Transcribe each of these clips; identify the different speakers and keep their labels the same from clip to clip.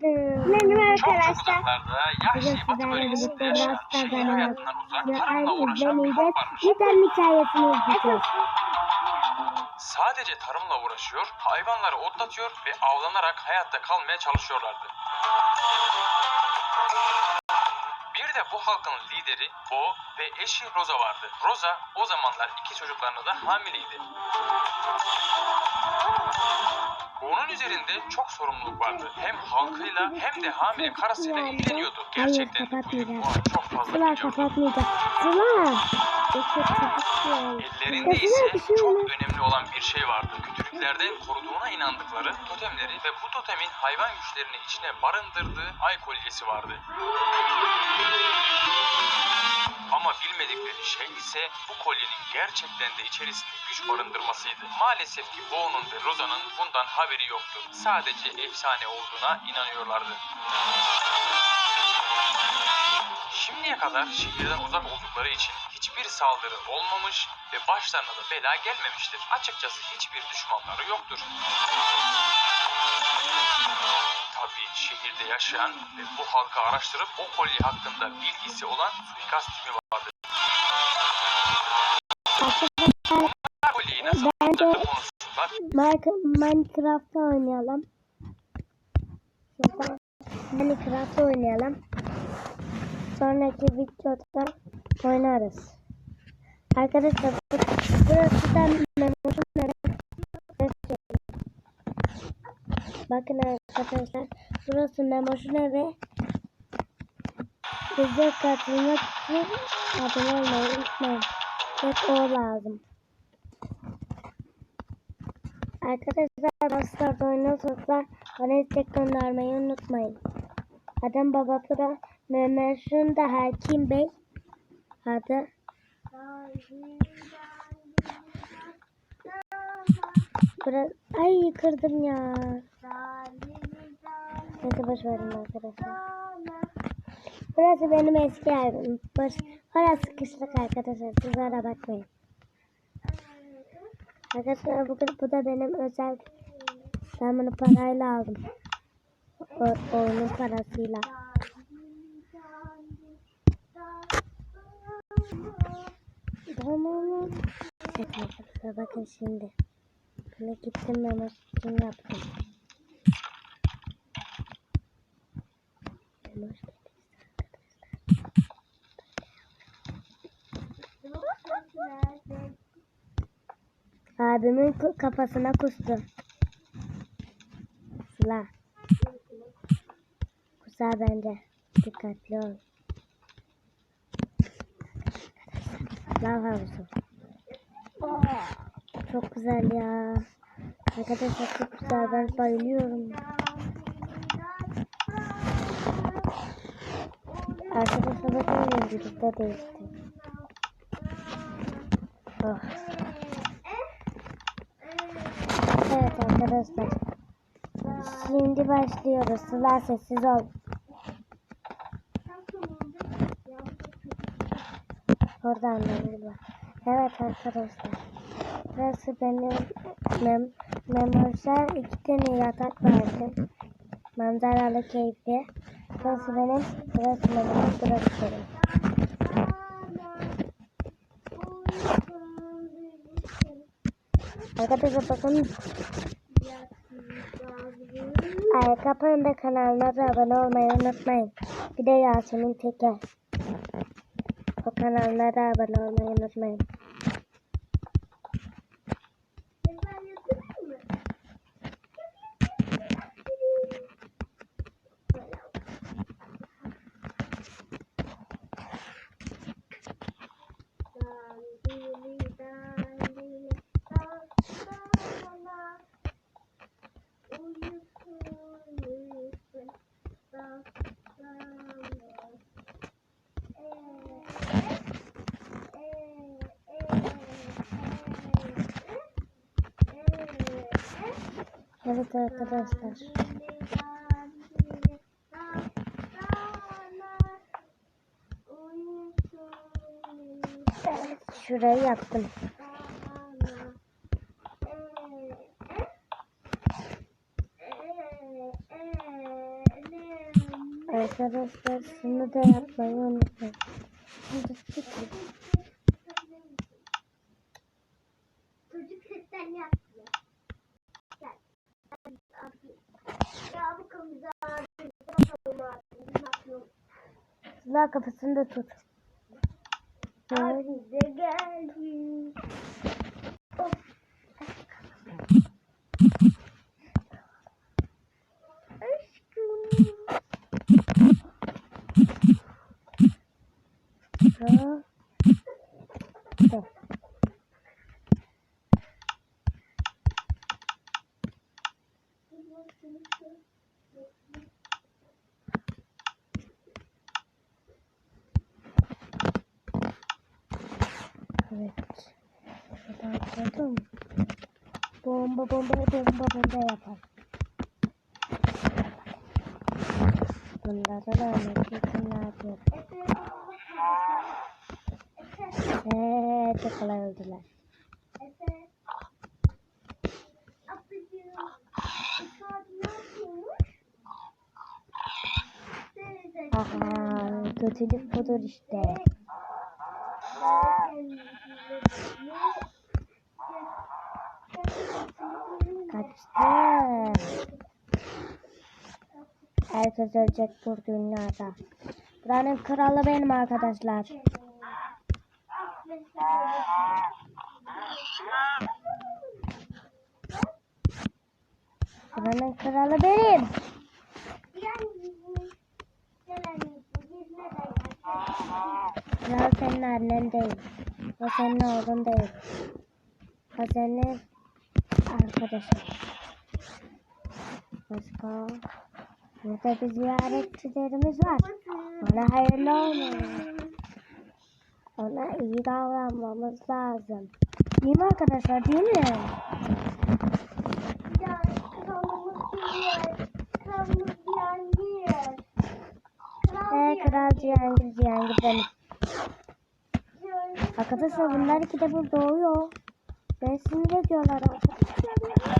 Speaker 1: Çok
Speaker 2: arkadaşlar. Bugün
Speaker 1: Yahşi Batı bölgesinde yaşayan, şehir hayatından uzak, tarımla uğraşan bir halk varmış.
Speaker 2: Hikayesini izleyeceğiz.
Speaker 1: Sadece tarımla uğraşıyor, hayvanları otlatıyor ve avlanarak hayatta kalmaya çalışıyorlardı. Bir de bu halkın lideri Bo ve eşi Rosa vardı. Rosa o zamanlar iki çocuklarına da hamileydi. Onun üzerinde çok sorumluluk vardı. Hem halkıyla hem de hamile karısıyla ilgileniyordu. Gerçekten de bu yıl ona çok fazla
Speaker 2: Sıla kapatmayacak. Sıla.
Speaker 1: Ellerinde ise çok önemli olan bir şey vardı. Kötülüklerden koruduğuna inandıkları totemleri ve bu totemin hayvan güçlerini içine barındırdığı ay kolyesi vardı. Ama bilmedikleri şey ise bu kolyenin gerçekten de içerisinde güç barındırmasıydı. Maalesef ki Bo'nun ve Rosa'nın bundan haberi yoktu. Sadece efsane olduğuna inanıyorlardı. Şimdiye kadar şehirden uzak oldukları için hiçbir saldırı olmamış ve başlarına da bela gelmemiştir. Açıkçası hiçbir düşmanları yoktur. Tabii şehirde yaşayan ve bu halkı araştırıp o kolye hakkında bilgisi olan suikast timi vardı.
Speaker 2: Bence Minecraft'ta oynayalım. Minecraft'ta oynayalım. Sonraki videoda oynarız. Arkadaşlar bu- burası da Memo'nun evi. Bakın arkadaşlar burası Memo'nun evi. Bize katılmak için abone olmayı unutmayın. Tek o lazım. Arkadaşlar Bastar'da oynuyorsanız bana istek göndermeyi unutmayın. Adam Baba Pro Mehmet da Hakim Bey adı. Burası... Ay kırdım ya. Neyse boş verin arkadaşlar. Burası benim eski evim. Boş... Orası sıkıştık arkadaşlar. Siz ara bakmayın. Arkadaşlar bu, bu da benim özel ben bunu parayla aldım. O, onun parasıyla. Tamam. Evet arkadaşlar bakın şimdi. Bunu gittim ben yaptım. Ben hoş geldiniz arkadaşlar. Ku- kafasına kustu. Sıla. Kusar bence. Dikkatli ol. Lav havuzu. Çok güzel ya. Arkadaşlar çok güzel. Ben bayılıyorum. Arkadaşlar bakın renklilikte değişti. Oh. Evet arkadaşlar. Şimdi başlıyoruz. Sıla sessiz ol. Oradan anlamıyorlar. Evet arkadaşlar. Burası benim mem memorsel iki tane yatak verdim. Manzaralı keyifli. Burası benim. Burası benim. Burası benim. Arkadaşlar bakın Ay, kapağında kanalına da abone olmayı unutmayın. Bir de Yasemin Teker. O kanalına da abone olmayı unutmayın. Evet arkadaşlar. Evet, şurayı yaptım. Arkadaşlar şunu da yapmayı unutmayın. Sıla kafasını da tut.
Speaker 3: De geldi. Of. Aşkım.
Speaker 2: Ha. Dur. Evet. Şuradan koydum. Bomba bomba bomba bomba yapar. Bunları da örnek için ne yapıyor? Eee çok kolay öldüler. Aha kötülük budur işte. Kaçtı. Herkes ölecek bu dünyada. Buranın kralı benim arkadaşlar. Buranın kralı benim. Kral senin annen değil. O senin oğlun değil. O senin arkadaşın. Başka? Burada bir ziyaretçilerimiz var. Ona hayırlı olsun. Ona iyi davranmamız lazım. Değil mi arkadaşlar değil mi? Ee, kral Cihangir Cihangir benim. Arkadaşlar bunlar iki de burada doğuyor. Ben sinir ediyorlar arkadaşlar.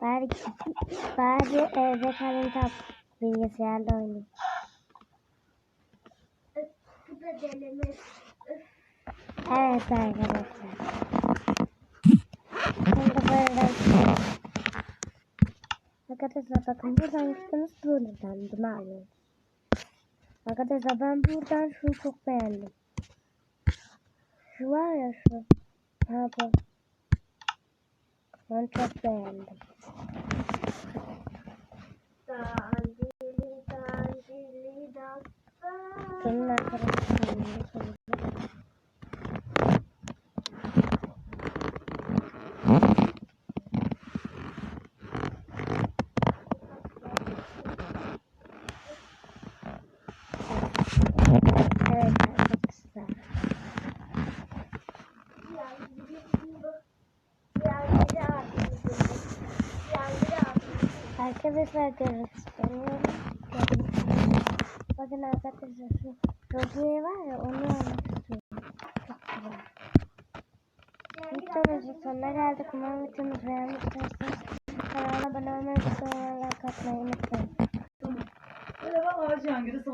Speaker 2: Bari, bari evde kalayım tab bilgisayarda oynayayım.
Speaker 3: Bu da deneme.
Speaker 2: Evet arkadaşlar. Şimdi böyle Arkadaşlar bakın buradan gittiniz buradan mi abi? Arkadaşlar ben buradan şunu çok beğendim. Şu var ya şu. Ha bu. Ben çok beğendim. Senin arkadaşlarım. Evet arkadaşlar. Arkadaşlar görmek. Bakın arkadaşlar şu Rogi'ye var ya onu almak istiyorum. Çok güzel. Videomuzun sonuna geldik. Umarım videomuzu beğenmişsiniz. Kanala abone olmayı ve like atmayı unutmayın.
Speaker 4: Böyle ağacı hangisi